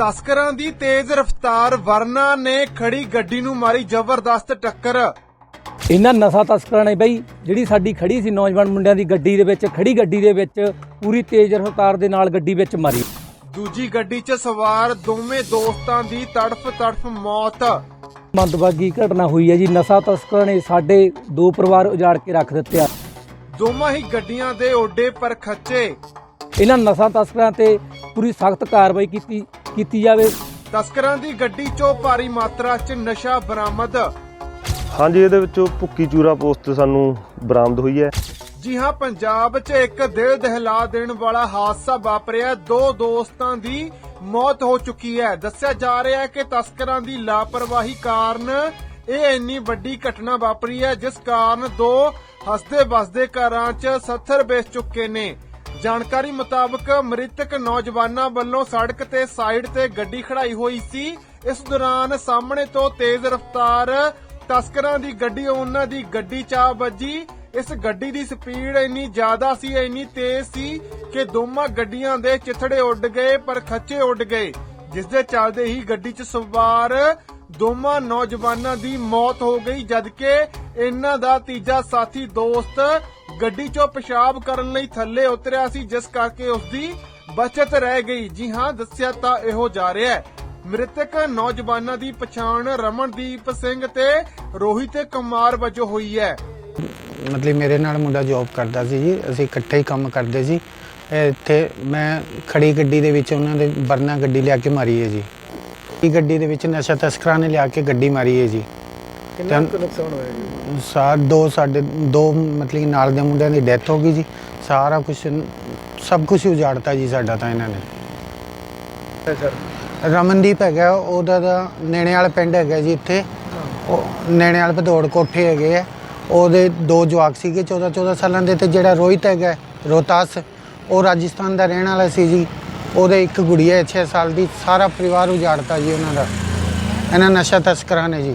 ਤਸਕਰਾਂ ਦੀ ਤੇਜ਼ ਰਫ਼ਤਾਰ ਵਰਨਾ ਨੇ ਖੜੀ ਗੱਡੀ ਨੂੰ ਮਾਰੀ ਜ਼ਬਰਦਸਤ ਟੱਕਰ। ਇਹਨਾਂ ਨਸ਼ਾ ਤਸਕਰਾਂ ਨੇ ਬਈ ਜਿਹੜੀ ਸਾਡੀ ਖੜੀ ਸੀ ਨੌਜਵਾਨ ਮੁੰਡਿਆਂ ਦੀ ਗੱਡੀ ਦੇ ਵਿੱਚ ਖੜੀ ਗੱਡੀ ਦੇ ਵਿੱਚ ਪੂਰੀ ਤੇਜ਼ ਰਫ਼ਤਾਰ ਦੇ ਨਾਲ ਗੱਡੀ ਵਿੱਚ ਮਾਰੀ। ਦੂਜੀ ਗੱਡੀ 'ਚ ਸਵਾਰ ਦੋਵੇਂ ਦੋਸਤਾਂ ਦੀ ਤੜਫ ਤੜਫ ਮੌਤ। ਮੰਦਭਾਗੀ ਘਟਨਾ ਹੋਈ ਹੈ ਜੀ ਨਸ਼ਾ ਤਸਕਰਾਂ ਨੇ ਸਾਡੇ ਦੋ ਪਰਿਵਾਰ ਉਜਾੜ ਕੇ ਰੱਖ ਦਿੱਤੇ ਆ ਦੋਵਾਂ ਹੀ ਗੱਡੀਆਂ ਦੇ ਓਡੇ ਪਰ ਖੱਚੇ। ਇਹਨਾਂ ਨਸ਼ਾ ਤਸਕਰਾਂ ਤੇ ਪੂਰੀ ਸਖਤ ਕਾਰਵਾਈ ਕੀਤੀ। ਕੀਤੀ ਜਾਵੇ। ਤਸਕਰਾਂ ਦੀ ਗੱਡੀ 'ਚੋਂ ਭਾਰੀ ਮਾਤਰਾ 'ਚ ਨਸ਼ਾ ਬਰਾਮਦ। ਹਾਂਜੀ ਇਹਦੇ ਵਿੱਚੋਂ ਭੁੱਕੀ ਚੂਰਾ ਪੋਸਟ ਸਾਨੂੰ ਬਰਾਮਦ ਹੋਈ ਹੈ। ਜੀ ਹਾਂ ਪੰਜਾਬ 'ਚ ਇੱਕ ਦਿਲ ਦਹਿਲਾ ਦੇਣ ਵਾਲਾ ਹਾਦਸਾ ਵਾਪਰਿਆ। ਦੋ ਦੋਸਤਾਂ ਦੀ ਮੌਤ ਹੋ ਚੁੱਕੀ ਹੈ। ਦੱਸਿਆ ਜਾ ਰਿਹਾ ਹੈ ਕਿ ਤਸਕਰਾਂ ਦੀ ਲਾਪਰਵਾਹੀ ਕਾਰਨ ਇਹ ਇੰਨੀ ਵੱਡੀ ਘਟਨਾ ਵਾਪਰੀ ਹੈ ਜਿਸ ਕਾਰਨ ਦੋ ਹੱਸਦੇ ਵਸਦੇ ਘਰਾਂ 'ਚ ਸੱਥਰ ਵੇਚ ਚੁੱਕੇ ਨੇ। ਜਾਣਕਾਰੀ ਮੁਤਾਬਕ ਮ੍ਰਿਤਕ ਨੌਜਵਾਨਾਂ ਵੱਲੋਂ ਸੜਕ ਤੇ ਸਾਈਡ ਤੇ ਗੱਡੀ ਖੜਾਈ ਹੋਈ ਸੀ। ਇਸ ਦੌਰਾਨ ਸਾਹਮਣੇ ਤੋਂ ਤੇਜ਼ ਰਫ਼ਤਾਰ ਤਸਕਰਾਂ ਦੀ ਗੱਡੀ, ਉਹਨਾਂ ਦੀ ਗੱਡੀ 'ਚ ਆ ਵੱਜੀ। ਇਸ ਗੱਡੀ ਦੀ ਸਪੀਡ ਇੰਨੀ ਜ਼ਿਆਦਾ ਸੀ, ਇੰਨੀ ਤੇਜ਼ ਸੀ ਕਿ ਦੋਵਾਂ ਗੱਡੀਆਂ ਦੇ ਚਿਥੜੇ ਉੱਡ ਗਏ, ਪਰ ਖੱਚੇ ਉੱਡ ਗਏ। ਜਿਸ ਦੇ ਚੱਲਦੇ ਹੀ ਗੱਡੀ 'ਚ ਸਵਾਰ ਦੋਵਾਂ ਨੌਜਵਾਨਾਂ ਦੀ ਮੌਤ ਹੋ ਗਈ, ਜਦਕਿ ਇਹਨਾਂ ਦਾ ਤੀਜਾ ਸਾਥੀ ਦੋਸਤ ਗੱਡੀ 'ਚੋਂ ਪਿਸ਼ਾਬ ਕਰਨ ਲਈ ਥੱਲੇ ਉਤਰਿਆ ਸੀ, ਜਿਸ ਕਰਕੇ ਉਸ ਦੀ ਬਚਤ ਰਹਿ ਗਈ। ਜੀ ਹਾਂ, ਦੱਸਿਆ ਤਾਂ ਇਹੋ ਜਾ ਰਿਹਾ ਹੈ। ਮ੍ਰਿਤਕ ਨੌਜਵਾਨਾਂ ਦੀ ਪਛਾਣ ਰਮਨਦੀਪ ਸਿੰਘ ਤੇ ਰੋਹਿਤ ਕੁਮਾਰ ਵਜੋਂ ਹੋਈ ਹੈ। ਮਤਲਬ ਮੇਰੇ ਨਾਲ ਮੁੰਡਾ ਜੌਬ ਕਰਦਾ ਸੀ ਜੀ। ਅਸੀਂ ਇਕੱਠੇ ਹੀ ਕੰਮ ਕਰਦੇ ਸੀ। ਇੱਥੇ ਮੈਂ ਖੜੀ ਗੱਡੀ ਦੇ ਵਿੱਚ ਉਹਨਾਂ ਦੇ ਵਰਨਾ ਗੱਡੀ ਲਿਆ ਕੇ ਮਾਰੀ ਹੈ ਜੀ। ਇਹ ਗੱਡੀ ਦੇ ਵਿੱਚ ਨਸ਼ਾ ਤਸਕਰਾਂ ਨੇ ਲਿਆ ਕੇ ਗੱਡੀ ਮਾਰੀ ਹੈ ਜੀ। ਕਿੰਨਾ ਨੁਕਸਾਨ ਹੋਇਆ ਜੀ? ਸਾਰ ਦੋ ਸਾਡੇ ਦੋ ਮਤਲਬ ਕਿ ਨਾਲ ਦੇ ਮੁੰਡਿਆਂ ਦੀ ਡੈਥ ਹੋ ਗਈ ਜੀ। ਸਾਰਾ ਕੁਝ ਸਭ ਕੁਝ ਉਜਾੜਤਾ ਜੀ ਸਾਡਾ ਤਾਂ ਇਹਨਾਂ ਨੇ। ਰਮਨਦੀਪ ਹੈਗਾ ਉਹਦਾ ਦਾ ਨੇਣੇ ਵਾਲਾ ਪਿੰਡ ਹੈਗਾ ਜੀ ਇੱਥੇ। ਉਹ ਨੇਣੇ ਵਾਲੇ ਭਦੌੜ ਕੋਠੇ ਹੈਗੇ ਆ। ਉਹਦੇ ਦੋ ਜਵਾਕ ਸੀਗੇ 14 14 ਸਾਲਾਂ ਦੇ ਤੇ ਜਿਹੜਾ ਰੋਹਿਤ ਹੈਗਾ ਰੋਹਤਾਸ ਉਹ ਰਾਜਸਥਾਨ ਦਾ ਰਹਿਣ ਵਾਲਾ ਸੀ ਜੀ। ਉਹਦੇ ਇੱਕ ਗੁੜੀਆ ਹੈ 6 ਸਾਲ ਦੀ ਸਾਰਾ ਪਰਿਵਾਰ ਉਜਾੜਤਾ ਜੀ ਉਹਨਾਂ ਦਾ। ਇਹਨਾਂ ਨਸ਼ਾ ਤਸਕਰਾਂ ਨੇ ਜੀ।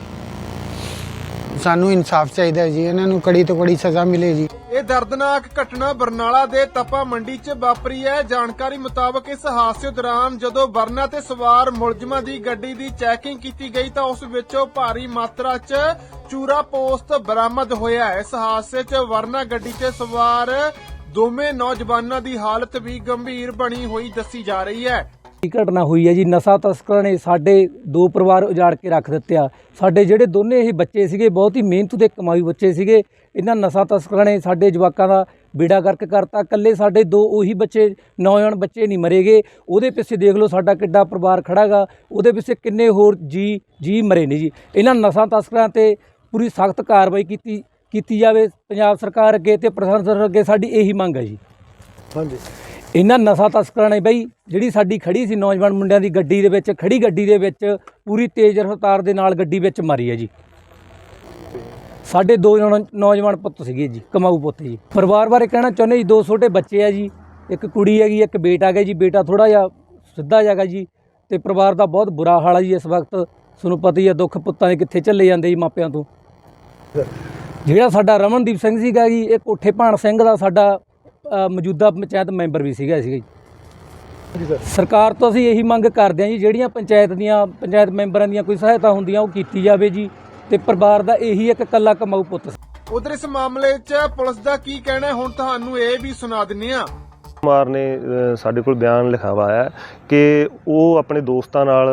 ਸਾਨੂੰ ਇਨਸਾਫ ਚਾਹੀਦਾ ਹੈ ਜੀ, ਇਹਨਾਂ ਨੂੰ ਕੜੀ ਤੋਂ ਕੜੀ ਸਜ਼ਾ ਮਿਲੇ ਜੀ। ਇਹ ਦਰਦਨਾਕ ਘਟਨਾ ਬਰਨਾਲਾ ਦੇ ਤਪਾ ਮੰਡੀ 'ਚ ਵਾਪਰੀ ਹੈ। ਜਾਣਕਾਰੀ ਮੁਤਾਬਕ ਇਸ ਹਾਦਸੇ ਦੌਰਾਨ ਜਦੋਂ ਵਰਨਾ ਤੇ ਸਵਾਰ ਮੁਲਜ਼ਮਾਂ ਦੀ ਗੱਡੀ ਦੀ ਚੈਕਿੰਗ ਕੀਤੀ ਗਈ ਤਾਂ ਉਸ ਵਿੱਚੋਂ ਭਾਰੀ ਮਾਤਰਾ 'ਚ ਚੂਰਾ ਪੋਸਟ ਬਰਾਮਦ ਹੋਇਆ ਹੈ। ਇਸ ਹਾਦਸੇ 'ਚ ਵਰਨਾ ਗੱਡੀ 'ਤੇ ਸਵਾਰ ਦੋਵੇਂ ਨੌਜਵਾਨਾਂ ਦੀ ਹਾਲਤ ਵੀ ਗੰਭੀਰ ਬਣੀ ਹੋਈ ਦੱਸੀ ਜਾ ਰਹੀ ਹੈ। ਘਟਨਾ ਹੋਈ ਹੈ ਜੀ? ਨਸ਼ਾ ਤਸਕਰਾਂ ਨੇ ਸਾਡੇ ਦੋ ਪਰਿਵਾਰ ਉਜਾੜ ਕੇ ਰੱਖ ਦਿੱਤੇ ਆ। ਸਾਡੇ ਜਿਹੜੇ ਦੋਨੇ ਇਹ ਬੱਚੇ ਸੀਗੇ, ਬਹੁਤ ਹੀ ਮਿਹਨਤ ਦੇ ਕਮਾਈ ਬੱਚੇ ਸੀਗੇ। ਇਹਨਾਂ ਨਸ਼ਾ ਤਸਕਰਾਂ ਨੇ ਸਾਡੇ ਜਵਾਕਾਂ ਦਾ ਬੇੜਾ ਗਰਕ ਕਰਤਾ। ਇਕੱਲੇ ਸਾਡੇ ਦੋ ਉਹੀ ਬੱਚੇ, ਨੌਜਵਾਨ ਬੱਚੇ ਨਹੀਂ ਮਰੇਗੇ। ਉਹਦੇ ਪਿੱਛੇ ਦੇਖ ਲਓ ਸਾਡਾ ਕਿੱਡਾ ਪਰਿਵਾਰ ਖੜਾਗਾ। ਉਹਦੇ ਪਿੱਛੇ ਕਿੰਨੇ ਹੋਰ ਜੀ ਜੀ ਮਰੇ ਨੇ ਜੀ। ਇਹਨਾਂ ਨਸ਼ਾ ਤਸਕਰਾਂ ਤੇ ਪੂਰੀ ਸਖਤ ਕਾਰਵਾਈ ਕੀਤੀ ਕੀਤੀ ਜਾਵੇ। ਪੰਜਾਬ ਸਰਕਾਰ ਅੱਗੇ ਤੇ ਪ੍ਰਸ਼ਾਸਨ ਅੱਗੇ ਸਾਡੀ ਇਹੀ ਮੰਗ ਹੈ ਜੀ। ਹਾਂਜੀ। ਇਹਨਾਂ ਨਸ਼ਾ ਤਸਕਰਾਂ ਨੇ ਬਈ, ਜਿਹੜੀ ਸਾਡੀ ਖੜੀ ਸੀ ਨੌਜਵਾਨ ਮੁੰਡਿਆਂ ਦੀ ਗੱਡੀ ਦੇ ਵਿੱਚ, ਖੜੀ ਗੱਡੀ ਦੇ ਵਿੱਚ, ਪੂਰੀ ਤੇਜ਼ ਰਫ਼ਤਾਰ ਦੇ ਨਾਲ ਗੱਡੀ ਵਿੱਚ ਮਾਰੀ ਹੈ ਜੀ। ਸਾਡੇ ਦੋ ਨੌ- ਨੌਜਵਾਨ ਪੁੱਤ ਸੀਗੇ ਜੀ, ਕਮਾਊ ਪੁੱਤ ਜੀ। ਪਰਿਵਾਰ ਬਾਰੇ ਕਹਿਣਾ ਚਾਹੁੰਦੇ ਜੀ, ਦੋ ਛੋਟੇ ਬੱਚੇ ਆ ਜੀ, ਇੱਕ ਕੁੜੀ ਹੈਗੀ, ਇੱਕ ਬੇਟਾ ਹੈਗਾ ਜੀ, ਬੇਟਾ ਥੋੜਾ ਜਿਹਾ ਸਿੱਧਾ ਜਾਗਾ ਜੀ, ਤੇ ਪਰਿਵਾਰ ਦਾ ਬਹੁਤ ਬੁਰਾ ਹਾਲ ਹੈ ਜੀ ਇਸ ਵਕਤ। ਤੁਹਾਨੂੰ ਪਤਾ ਹੀ ਹੈ ਦੁੱਖ ਪੁੱਤਾਂ ਦੇ ਕਿੱਥੇ ਚੱਲੇ ਜਾਂਦੇ ਜੀ ਮਾਪਿਆਂ ਤੋਂ। ਜਿਹੜਾ ਸਾਡਾ ਰਮਨਦੀਪ ਸਿੰਘ ਸੀਗਾ ਜੀ ਇਹ ਕੋਠੇ ਭਾਣ ਸਿੰਘ ਦਾ ਸਾਡਾ ਮੌਜੂਦਾ ਪੰਚਾਇਤ ਮੈਂਬਰ ਵੀ ਸੀਗਾ ਸੀਗਾ ਜੀ। ਸਰਕਾਰ ਤੋਂ ਅਸੀਂ ਇਹੀ ਮੰਗ ਕਰਦੇ ਹਾਂ ਜੀ ਜਿਹੜੀਆਂ ਪੰਚਾਇਤ ਦੀਆਂ ਪੰਚਾਇਤ ਮੈਂਬਰਾਂ ਦੀਆਂ ਕੋਈ ਸਹਾਇਤਾ ਹੁੰਦੀਆਂ ਉਹ ਕੀਤੀ ਜਾਵੇ ਜੀ ਤੇ ਪਰਿਵਾਰ ਦਾ ਇਹੀ ਇੱਕ ਇਕੱਲਾ ਕਮਾਊ ਪੁੱਤ। ਸੀ ਉਧਰ ਇਸ ਮਾਮਲੇ 'ਚ ਪੁਲਿਸ ਦਾ ਕੀ ਕਹਿਣਾ ਹੈ ਹੁਣ ਤੁਹਾਨੂੰ ਇਹ ਵੀ ਸੁਣਾ ਦਿੰਨੇ ਆ ਕੁਮਾਰ ਨੇ ਸਾਡੇ ਕੋਲ ਬਿਆਨ ਲਿਖਾਵਾ ਹੈ ਕਿ ਉਹ ਆਪਣੇ ਦੋਸਤਾਂ ਨਾਲ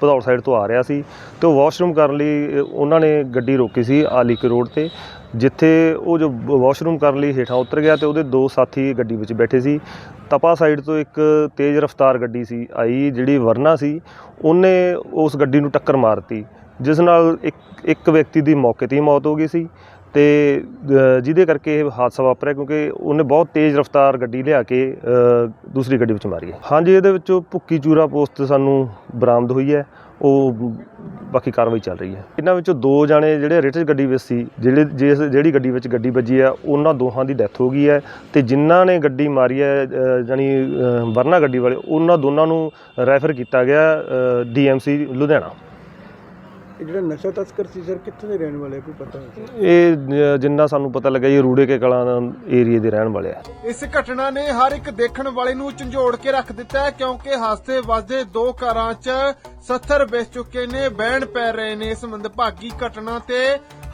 ਭਦੌੜ ਸਾਈਡ ਤੋਂ ਆ ਰਿਹਾ ਸੀ ਤੇ ਉਹ ਵਾਸ਼ਰੂਮ ਕਰਨ ਲਈ ਉਹਨਾਂ ਨੇ ਗੱਡੀ ਰੋਕੀ ਸੀ ਆਲੀਕ ਰੋਡ ਤੇ, ਜਿੱਥੇ ਉਹ ਜੋ ਵਾਸ਼ਰੂਮ ਕਰਨ ਲਈ ਹੇਠਾਂ ਉਤਰ ਗਿਆ ਤੇ ਉਹਦੇ ਦੋ ਸਾਥੀ ਗੱਡੀ ਵਿੱਚ ਬੈਠੇ ਸੀ। ਤਪਾ ਸਾਈਡ ਤੋਂ ਇੱਕ ਤੇਜ਼ ਰਫ਼ਤਾਰ ਗੱਡੀ ਸੀ, ਆਈ ਜਿਹੜੀ ਵਰਨਾ ਸੀ, ਉਹਨੇ ਉਸ ਗੱਡੀ ਨੂੰ ਟੱਕਰ ਮਾਰਤੀ ਜਿਸ ਨਾਲ ਇੱਕ ਇੱਕ ਵਿਅਕਤੀ ਦੀ ਮੌਕੇ ਤੇ ਹੀ ਮੌਤ ਹੋ ਗਈ ਸੀ। ਤੇ ਅ, ਜਿਹਦੇ ਕਰਕੇ ਇਹ ਹਾਦਸਾ ਵਾਪਰਿਆ ਕਿਉਂਕਿ ਉਹਨੇ ਬਹੁਤ ਤੇਜ਼ ਰਫ਼ਤਾਰ ਗੱਡੀ ਲਿਆ ਕੇ ਦੂਸਰੀ ਗੱਡੀ ਵਿੱਚ ਮਾਰੀ ਹੈ। ਹਾਂਜੀ ਇਹਦੇ ਵਿੱਚੋਂ ਭੁੱਕੀ ਚੂਰਾ ਪੋਸਟ ਸਾਨੂੰ ਬਰਾਮਦ ਹੋਈ ਹੈ। ਉਹ ਬਾਕੀ ਕਾਰਵਾਈ ਚੱਲ ਰਹੀ ਹੈ। ਇਹਨਾਂ ਵਿੱਚੋਂ ਦੋ ਜਾਣੇ ਜਿਹੜੇ ਰਿਟਸ ਗੱਡੀ ਵਿੱਚ ਸੀ ਜਿਹੜੇ ਜਿਸ ਜਿਹੜੀ ਗੱਡੀ ਵਿੱਚ ਗੱਡੀ ਵੱਜੀ ਹੈ ਉਹਨਾਂ ਦੋਹਾਂ ਦੀ ਡੈਥ ਹੋ ਗਈ ਹੈ ਤੇ ਜਿਨ੍ਹਾਂ ਨੇ ਗੱਡੀ ਮਾਰੀ ਹੈ ਅ, ਜਾਣੀ ਵਰਨਾ ਗੱਡੀ ਵਾਲੇ ਉਹਨਾਂ ਦੋਨਾਂ ਨੂੰ ਰੈਫਰ ਕੀਤਾ ਗਿਆ ਡੀਐਮਸੀ ਲੁਧਿਆਣਾ। ਇਹ ਜਿਹੜਾ ਨਸ਼ਾ ਤਸਕਰ ਸੀ ਸਰ ਕਿੱਥੋਂ ਦੇ ਰਹਿਣ ਵਾਲੇ ਆ? ਕੋਈ ਪਤਾ ਹੈ? ਇਹ ਜਿੰਨਾ ਸਾਨੂੰ ਪਤਾ ਲੱਗਾ ਜੀ ਰੂੜੇ ਕੇ ਕਲਾਂ ਏਰੀਏ ਦੇ ਰਹਿਣ ਵਾਲੇ ਆ। ਇਸ ਘਟਨਾ ਨੇ ਹਰ ਇੱਕ ਦੇਖਣ ਵਾਲੇ ਨੂੰ ਝੰਜੋੜ ਕੇ ਰੱਖ ਦਿੱਤਾ ਹੈ ਕਿਉਂਕਿ ਹੱਸਦੇ ਵੱਸਦੇ ਦੋ ਘਰਾਂ 'ਚ ਸੱਥਰ ਵਿਸ ਚੁੱਕੇ ਨੇ ਬਹਿਣ ਪੈ ਰਹੇ ਨੇ। ਇਸ ਮੰਦਭਾਗੀ ਘਟਨਾ ਤੇ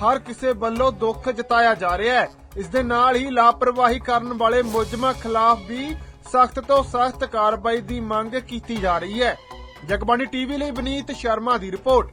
ਹਰ ਕਿਸੇ ਵੱਲੋਂ ਦੁੱਖ ਜਤਾਇਆ ਜਾ ਰਿਹਾ ਹੈ। ਇਸ ਦੇ ਨਾਲ ਹੀ ਲਾਪਰਵਾਹੀ ਕਰਨ ਵਾਲੇ ਮੁਲਜ਼ਮਾਂ ਖਿਲਾਫ ਵੀ ਸਖਤ ਤੋਂ ਸਖਤ ਕਾਰਵਾਈ ਦੀ ਮੰਗ ਕੀਤੀ ਜਾ ਰਹੀ ਹੈ। ਜਗਬਾਣੀ ਟੀਵੀ ਲਈ ਬਨੀਤ ਸ਼ਰਮਾ ਦੀ ਰਿਪੋਰਟ।